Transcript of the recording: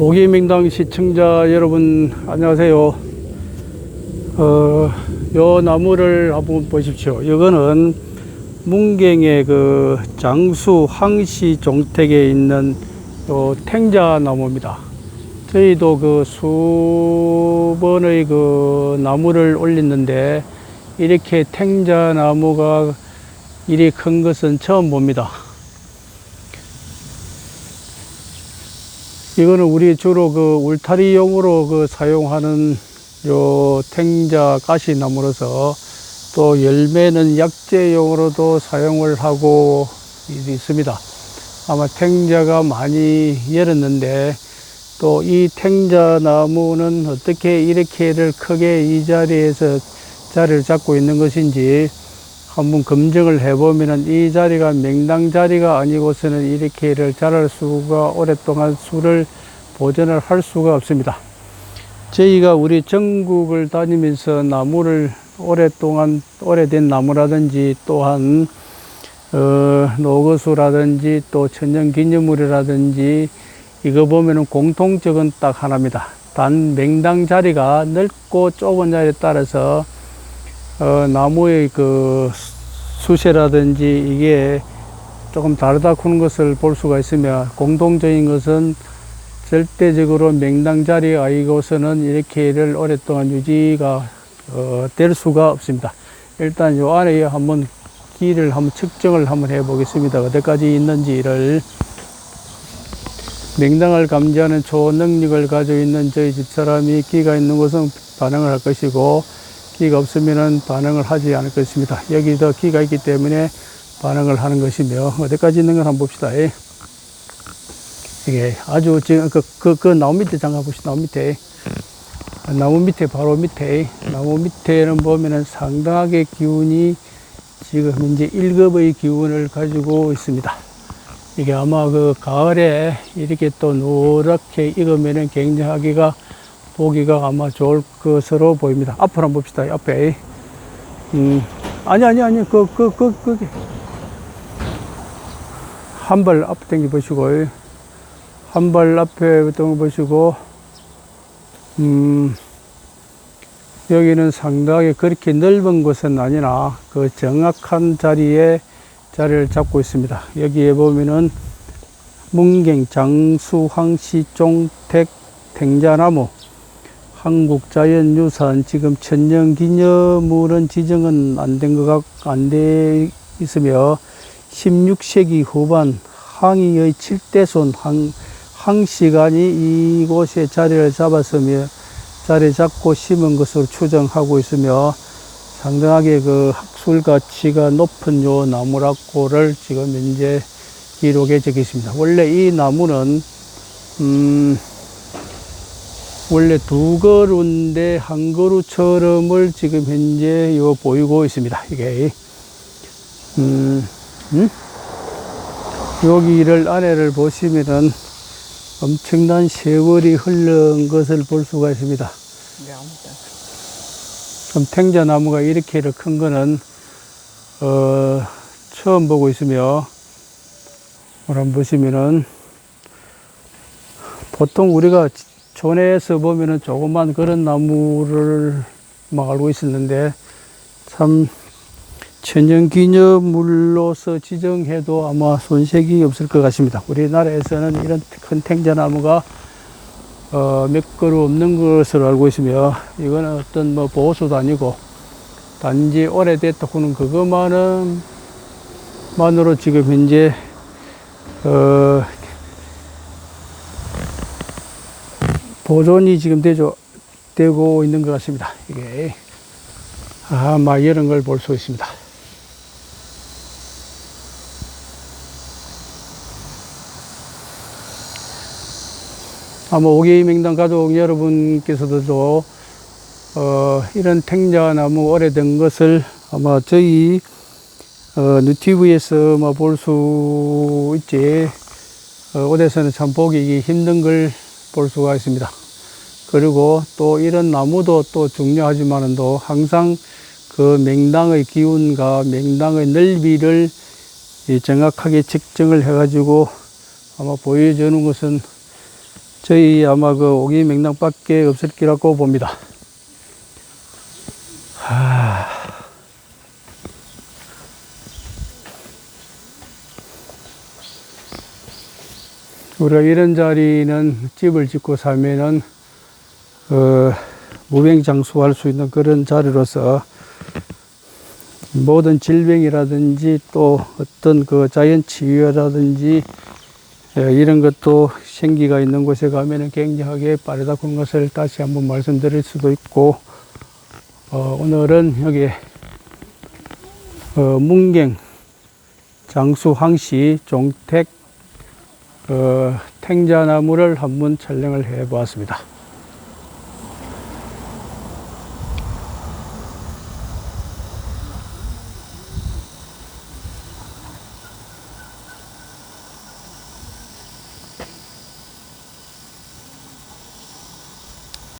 오기명당 시청자 여러분 안녕하세요. 어, 요 나무를 한번 보십시오. 이거는 문경의 그 장수 항시 종택에 있는 요 탱자 나무입니다. 저희도 그 수번의 그 나무를 올렸는데 이렇게 탱자 나무가 이리 큰 것은 처음 봅니다. 이거는 우리 주로 그 울타리용으로 그 사용하는 요 탱자 가시나무로서 또 열매는 약재용으로도 사용을 하고 있습니다. 아마 탱자가 많이 열었는데 또 이 탱자 나무는 어떻게 이렇게를 크게 이 자리에서 자리를 잡고 있는 것인지 한번 검증을 해보면은 이 자리가 맹당 자리가 아니고서는 이렇게를 자랄 수가 오랫동안 수를 보존을 할 수가 없습니다. 저희가 우리 전국을 다니면서 나무를 오랫동안 오래된 나무라든지 또한 어, 노거수라든지 또 천연기념물이라든지 이거 보면은 공통적은 딱 하나입니다. 단 맹당 자리가 넓고 좁은 자리에 따라서 어, 나무의 그 수세라든지 이게 조금 다르다 그런 것을 볼 수가 있으며 공통적인 것은 절대적으로 맹당 자리에 아니고서는 이렇게를 오랫동안 유지가 어, 될 수가 없습니다. 일단 요 안에 한번 길을 한번 측정을 한번 해 보겠습니다. 어디까지 있는지를 맹당을 감지하는 초능력을 가지고 있는 저희 집사람이 끼가 있는 곳은 반응을 할 것이고 끼가 없으면 반응을 하지 않을 것입니다. 여기도 끼가 있기 때문에 반응을 하는 것이며 어디까지 있는 걸 한번 봅시다. 예. 이게 아주 지금 그, 그, 그 나무 밑에 잠깐 보시다. 나무 밑에. 나무 밑에 바로 밑에 나무 밑에는 보면은 상당하게 기운이 지금 현재 1급의 기운을 가지고 있습니다. 이게 아마 그 가을에 이렇게 또 노랗게 익으면은 굉장하기가 보기가 아마 좋을 것으로 보입니다. 앞으로 한번 봅시다. 앞에. 음, 아니, 아니, 아니, 그, 그, 그, 그게. 한발 앞 당겨 보시고, 한 발 앞에 당겨 보시고, 음, 여기는 상당하게 그렇게 넓은 곳은 아니나 그 정확한 자리에 자리를 잡고 있습니다. 여기에 보면은 문경 장수 황시 종 택 탱자나무 한국자연유산 지금 천년기념물은 지정은 안 된 것 같, 안돼 있으며 16세기 후반 항이의 7대손 항, 항시간이 이곳에 자리를 잡았으며 자리 잡고 심은 것으로 추정하고 있으며 상당하게 그 학술 가치가 높은 요 나무라고를 지금 현재 기록에 적혀 있습니다. 원래 이 나무는 음 원래 두 그루인데 한 그루처럼을 지금 현재 요 보이고 있습니다. 이게 음, 음? 여기를 아래를 보시면은 엄청난 세월이 흐른 것을 볼 수가 있습니다. 그럼 탱자나무가 이렇게 큰 거는 어, 처음 보고 있으며 한번 보시면은 보통 우리가 촌에서 보면은 조그만 그런 나무를 막 알고 있었는데 참 천연기념물로서 지정해도 아마 손색이 없을 것 같습니다. 우리나라에서는 이런 큰 탱자나무가 어, 몇 그루 없는 것으로 알고 있으며 이거는 어떤 뭐 보호수도 아니고 단지 오래됐다 하는 그것만은 만으로 지금 현재 어, 보존이 지금 되죠, 되고 있는 것 같습니다. 이게 아마 이런 걸 볼 수 있습니다. 아마 오개의 맹당 가족 여러분께서도 어, 이런 탱자나무 오래된 것을 아마 저희 어, 유튜브에서 뭐 볼 수 있지 어, 어디서는 참 보기 힘든 걸 볼 수가 있습니다. 그리고 또 이런 나무도 또 중요하지만도 항상 그 맹당의 기운과 맹당의 넓이를 이 정확하게 측정을 해가지고 아마 보여주는 것은 저희 아마 그 오기 맥락밖에 없을 거라고 봅니다. 하... 우리가 이런 자리는 집을 짓고 살면은 어, 무병장수할 수 있는 그런 자리로서 모든 질병이라든지 또 어떤 그 자연 치유라든지 예, 이런 것도 생기가 있는 곳에 가면은 굉장하게 빠르다 그런 것을 다시 한번 말씀드릴 수도 있고 어, 오늘은 여기 어, 문경 장수 황씨 종택 어, 탱자나무를 한번 촬영을 해 보았습니다.